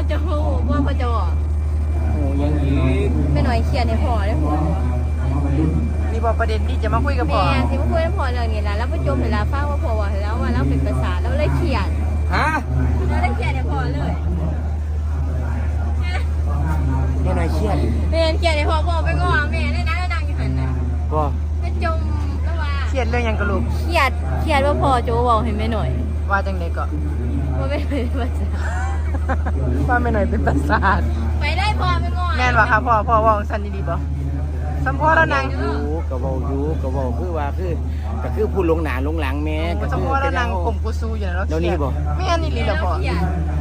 เขาจะโหว่าเขาจะบอกโอ้ยังอีกไม่หน่อยเครียดในพอได้พอนี่บอกประเด็นที่จะมาคุยกับพ่อแม่ที่มาคุยกับพอเรื่องนี้แล้วแล้วประจมเวลาฟังว่าพอว่าแล้วว่าเราเป็นภาษาแล้วเลยเครียดฮะเราเลยเครียดในพอเลยแม่หน่อยเครียดแม่เครียดในพอพอไปงอแม่เลยนะแล้วนางอยู่หันน่ะบ่ไปจมแล้วว่าเครียดเรื่องหยังกระลูกเครียดเครียดว่าพอโจบอกให้แม่หน่อย ว่าจังไดก็ว่าไม่เป็นภาษา ว่าไม่หน่อยเป็นประสาทไปได้พอไปงอแม่นว่าค่ะพ่อพ่อเว่าสันดีๆบ่สัมพ่อแล้วนางอยู่ก็เว้าอยู่ก็เว้าคือว่าคือก็คือผู้หลงหน้าหลงหลังแม่ก็สัมคือพ่อแล้วนางเป็นกลมกูซูอยู่นะแล้วเดี๋ยวนี้บ่แม่นอี่ลีแล้วพ่อเครียด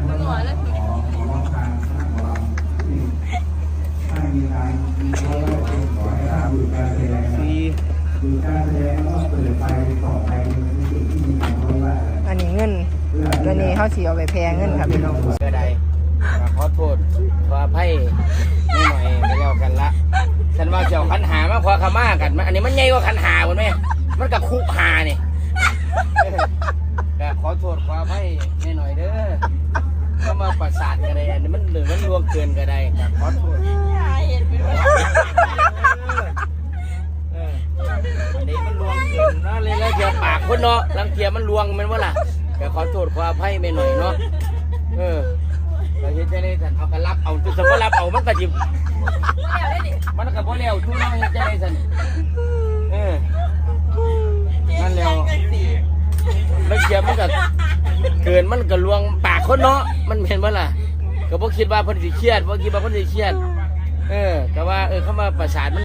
ไปงอแล้วเครียดสี่ อันนี้เงินตัว นี้เขาสิเอาไปแพงเงินค่ะพี่น้องก็ได้ก็ขอโทษขออภัยนิดหน่อยก็แล้วกันละฉันว่าเจ้าขันหามาขอขมากันมันอันนี้มันใหญ่กว่าขันหาพุ่นแม่มันก็คุหานี่ก็ขอโทษขออภัยนิดหน่อยเด้อก็มาประสานกันได้อันนี้มันหรือมันลวงเกินก็ได้ก็ขอโทษเอออันนี้มันลวงเกินนะเลยแล้วเทียปากคนเนาะลังเทียมันลวงแมันว่าล่ะ แต่ขอโทษขออภัยไปหน่อยเนาะเออเราเฮ็ดจะได้สันเอากระรับเอาจุดสมรับเอามันก็จิบมันก็บ่แล้วทุกเนาะเฮ็ดจะได้สันเออนั่นแล้วไม่เทียมันก็เกินมันก็ลวงปากคนเนาะมันเห็นว่าล่ะก็บ่คิดว่าเพิ่นสิเครียดบ่คิดว่าเพิ่นสิเครียด เออแต่ว่าเออเข้ามาประสานมัน